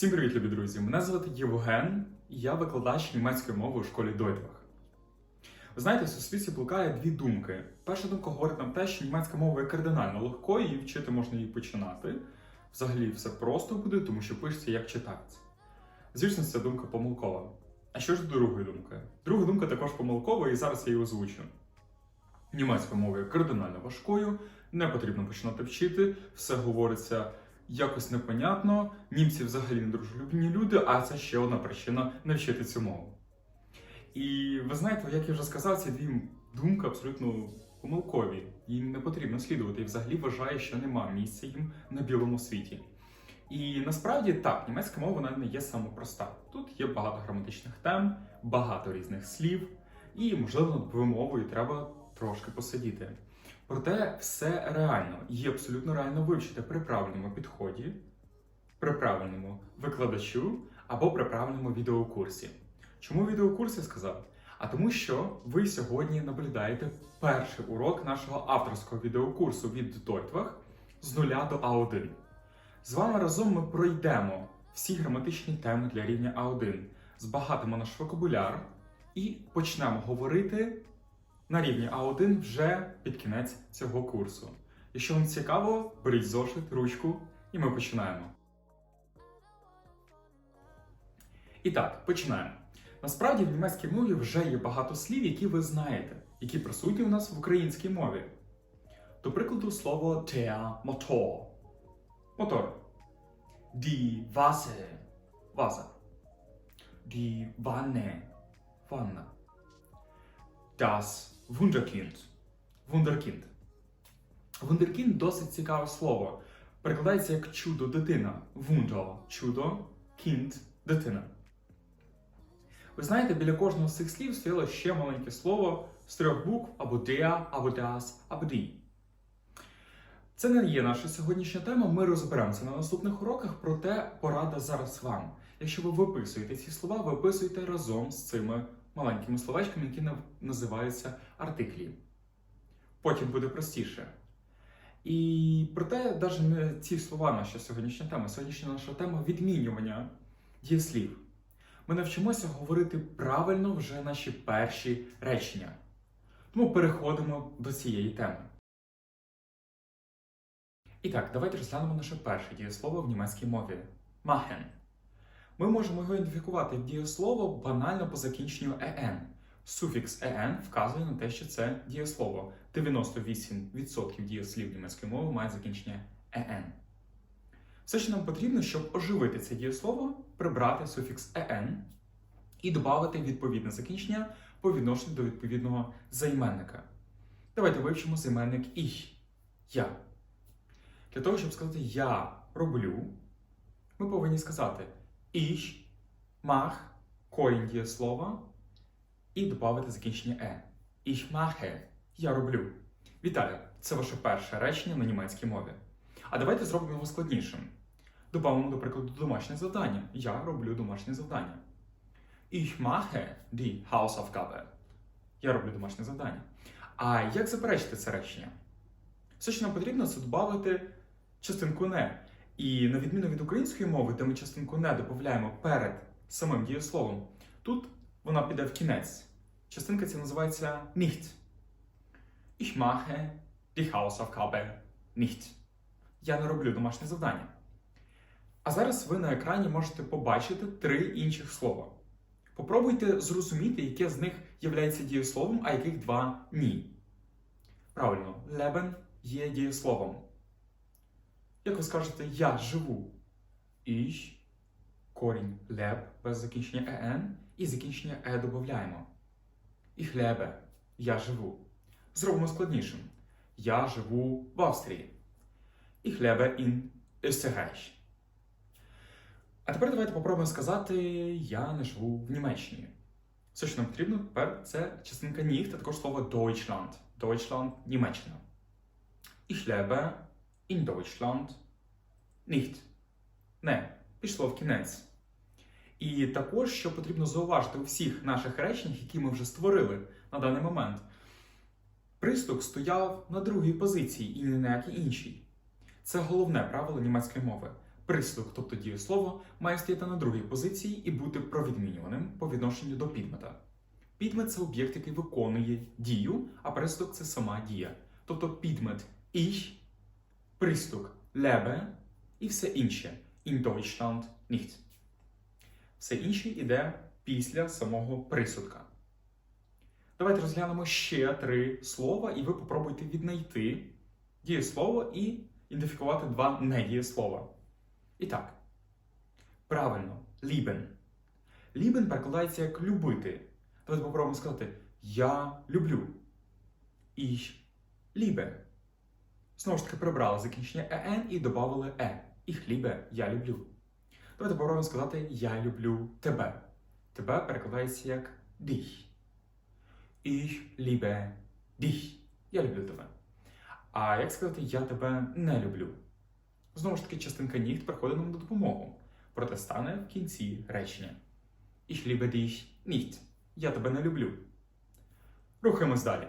Всім привіт, любі друзі! Мене звати Євген, і я викладач німецької мови у школі Дойтвах. Ви знаєте, в суспільстві блукає дві думки. Перша думка говорить нам те, що німецька мова є кардинально легкою, і вчити можна її починати. Взагалі все просто буде, тому що пишеться як читається. Звісно, ця думка помилкова. А що ж до другої думки? Друга думка також помилкова, і зараз я її озвучу. Німецька мова є кардинально важкою, не потрібно починати вчити, все говориться якось непонятно. Німці взагалі недружелюбні люди, а це ще одна причина не вчити цю мову. І ви знаєте, як я вже сказав, ці дві думки абсолютно помилкові. Їм не потрібно слідувати і взагалі вважає, що нема місця їм на білому світі. І насправді так, німецька мова вона не є саме проста. Тут є багато граматичних тем, багато різних слів, і, можливо, над вимовою треба трошки посидіти. Проте все реально, її абсолютно реально вивчити при правильному підході, при правильному викладачу або при правильному відеокурсі. Чому відеокурс я сказав? А тому, що ви сьогодні наблюдаєте перший урок нашого авторського відеокурсу від Дойтвах з нуля до А1. З вами разом ми пройдемо всі граматичні теми для рівня А1, збагатимо наш вокабуляр і почнемо говорити на рівні А1 вже під кінець цього курсу. Якщо вам цікаво, беріть зошит, ручку, і ми починаємо. І так, починаємо. Насправді в німецькій мові вже є багато слів, які ви знаєте, які присутні у нас в українській мові. До прикладу, слово der Motor. Мотор. Die Vase. Ваза. Die Wanne. Ванна. Das Wunderkind. Вундеркінд. Вундеркінд досить цікаве слово. Перекладається як чудо дитина. Wunder – чудо, кінд дитина. Ви знаєте, біля кожного з цих слів стояло ще маленьке слово з трьох букв або der, або das, або die. Це не є наша сьогоднішня тема. Ми розберемося на наступних уроках, проте порада зараз вам. Якщо ви виписуєте ці слова, виписуйте разом з цими маленькими словечками, які називаються артиклі. Потім буде простіше. І проте, навіть не ці слова наша сьогоднішня тема. Сьогоднішня наша тема відмінювання дієслів. Ми навчимося говорити правильно вже наші перші речення. Тому переходимо до цієї теми. І так, давайте розглянемо наше перше дієслово в німецькій мові machen. Ми можемо його ідентифікувати дієслово банально по закінченню «en». Суфікс «en» вказує на те, що це дієслово. 98% дієслів німецької мови мають закінчення «en». Все, що нам потрібно, щоб оживити це дієслово, прибрати суфікс «en» і додати відповідне закінчення по відношенню до відповідного займенника. Давайте вивчимо займенник «ich» – «я». Для того, щоб сказати я роблю, ми повинні сказати ich, mach, корінь дієслова і додати закінчення е. Ich mache – я роблю. Вітаю! Це ваше перше речення на німецькій мові. А давайте зробимо його складнішим. Добавимо, до прикладу, домашнє завдання. Я роблю домашнє завдання. Ich mache die Hausaufgabe. Я роблю домашнє завдання. А як заперечити це речення? Все, що нам потрібно, це додати частинку не. І на відміну від української мови, де ми частинку не додаємо перед самим дієсловом, тут вона піде в кінець. Частинка ця називається nicht. Ich mache die Hausaufgabe nicht. Я не роблю домашнє завдання. А зараз ви на екрані можете побачити три інших слова. Попробуйте зрозуміти, яке з них є дієсловом, а яких два ні. Правильно, leben є дієсловом. Як ви скажете я живу? Ich, корінь леб без закінчення «en» і закінчення е додаємо. Ich lebe – я живу. Зробимо складнішим. Я живу в Австрії. Ich lebe in Österreich. А тепер давайте попробуємо сказати Я не живу в Німеччині. Все, що нам потрібно тепер, це частинка nicht, а також слово Deutschland. Deutschland – Німеччина. Ich lebe in Deutschland nicht. Не, пішло в кінець. І також, що потрібно зауважити у всіх наших реченнях, які ми вже створили на даний момент, приступ стояв на другій позиції і не на якій іншій. Це головне правило німецької мови. Прислуг, тобто дієслово, має стояти на другій позиції і бути провідмінюваним по відношенню до підмета. Підмет це об'єкт, який виконує дію, а прислуг це сама дія. Тобто підмет ich, пристук lebe і все інше in Deutschland nicht. Все інше йде після самого присудка. Давайте розглянемо ще три слова, і ви попробуйте віднайти дієслово і ідентифікувати два недієслова. І так. Правильно, lieben. Lieben перекладається як любити. Давайте попробуємо сказати Я люблю. Ich liebe. Знову ж таки, прибрали закінчення en і додали е. Ich liebe – я люблю. Давайте попробуємо сказати Я люблю тебе. Тебе перекладається як dich. Ich liebe dich. Я люблю тебе. А як сказати Я тебе не люблю? Знову ж таки, частинка ніхт приходить нам на допомогу. Проте стане в кінці речення. Ich liebe dich nicht. Я тебе не люблю. Рухаємось далі.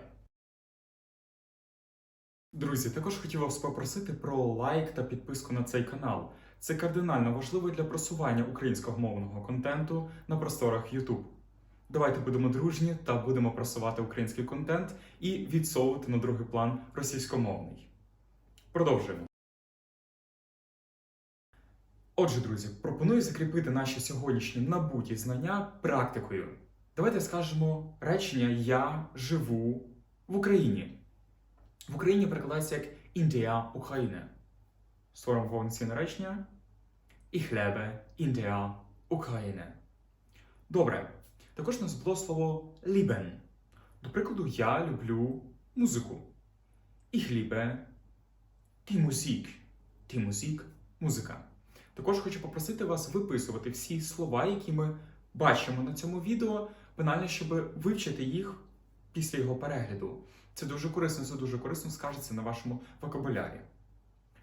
Друзі, також хотів вас попросити про лайк та підписку на цей канал. Це кардинально важливо для просування українського мовного контенту на просторах YouTube. Давайте будемо дружні та будемо просувати український контент і відсовувати на другий план російськомовний. Продовжуємо. Отже, друзі, пропоную закріпити наші сьогоднішні набуті знання практикою. Давайте скажемо речення Я живу в Україні. В Україні перекладається як Індія України. Створимо повноцінне речення. Ich lebe in der Ukraine. Добре. Також у нас було слово lieben. До прикладу, я люблю музику. Ich liebe die Musik. Die Musik – музика. Також хочу попросити вас виписувати всі слова, які ми бачимо на цьому відео, банально, щоб вивчити їх після його перегляду. Це дуже корисно, це дуже корисно скажеться на вашому вокабулярі.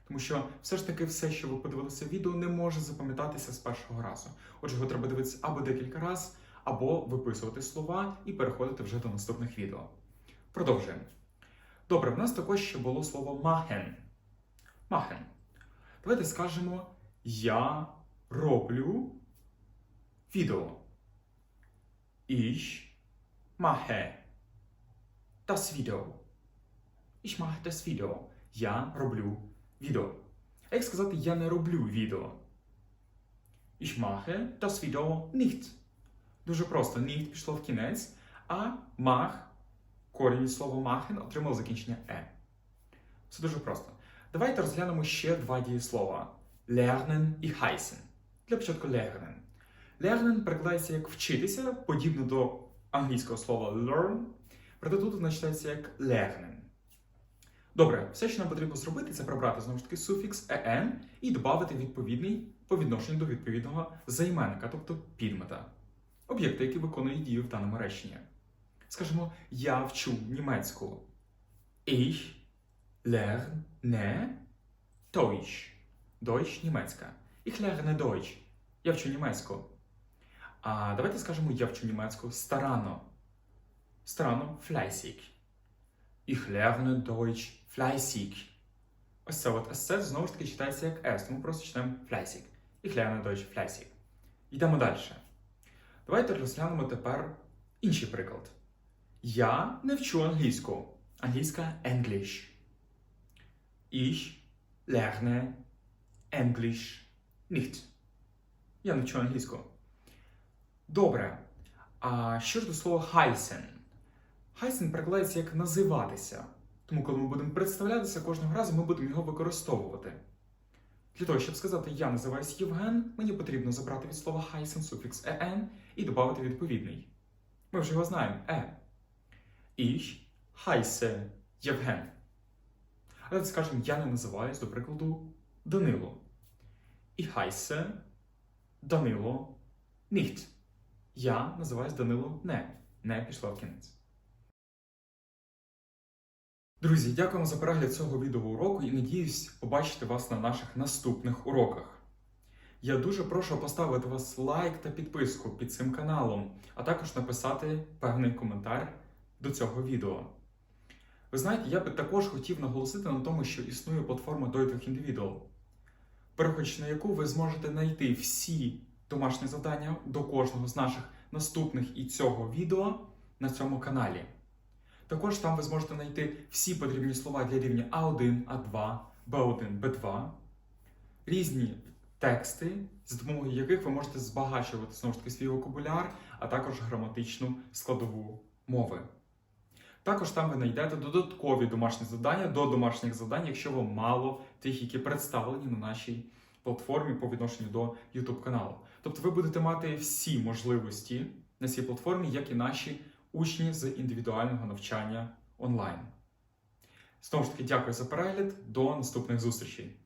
Тому що все ж таки все, що ви подивилися в відео, не може запам'ятатися з першого разу. Отже, його треба дивитися або декілька разів, або виписувати слова і переходити вже до наступних відео. Продовжуємо. Добре, в нас також ще було слово махен. Махен. Давайте скажемо Я роблю відео. Ich mache das Video. Ich mache das Video. Я роблю відео. Як сказати я не роблю відео? Ich mache das Video nicht. Дуже просто. Nicht пішло в кінець, а mach, корінь слова machen, отримав закінчення е. Все дуже просто. Давайте розглянемо ще два дієслова: lernen і heißen. Для початку lernen. Lernen перекладається як вчитися, подібно до англійського слова learn, проте тут вона читається як lernen. Добре, все, що нам потрібно зробити, це прибрати знову ж таки суфікс en і додати відповідний по відношенню до відповідного займенника, тобто підмета, об'єкта, який виконує дію в даному реченні. Скажімо, я вчу німецьку. Ich lerne Deutsch. Deutsch – німецька. Ich lerne Deutsch. Я вчу німецьку. А давайте скажемо, я вчу німецьку старано. Старано fleißig. Ich lerne Deutsch fleißig. Ось це от СЦ знову ж таки читається як S, тому просто читаємо fleißig. Ich lerne Deutsch fleißig. Йдемо далі. Давайте розглянемо тепер інший приклад. Я не вчу англійську. Англійська English. Ich lerne English nicht. Я не вчу англійську. Добре. А що ж до слова heißen? Heißen перекладається як називатися. Тому, коли ми будемо представлятися кожного разу, ми будемо його використовувати. Для того, щоб сказати я називаюсь Євген, мені потрібно забрати від слова heißen суфікс en і додати відповідний. Ми вже його знаємо е. Ich heiße Євген. Але скажемо, я не називаюсь, до прикладу, Данило. Ich heiße Данило nicht. Я називаюсь Данило не. Не пішла в кінець. Друзі, дякуємо за перегляд цього відеоуроку і надіюсь побачити вас на наших наступних уроках. Я дуже прошу поставити вас лайк та підписку під цим каналом, а також написати певний коментар до цього відео. Ви знаєте, я би також хотів наголосити на тому, що існує платформа Deutlich Individual. переходячи на яку ви зможете знайти всі домашні завдання до кожного з наших наступних і цього відео на цьому каналі. Також там ви зможете знайти всі потрібні слова для рівня А1, А2, Б1, Б2, різні тексти, за допомогою яких ви можете збагачувати знову ж таки свій вокабуляр, а також граматичну складову мови. Також там ви знайдете додаткові домашні завдання до домашніх завдань, якщо вам мало тих, які представлені на нашій платформі по відношенню до YouTube каналу. Тобто ви будете мати всі можливості на цій платформі, як і наші учні з індивідуального навчання онлайн. Знову ж таки, дякую за перегляд. До наступних зустрічей!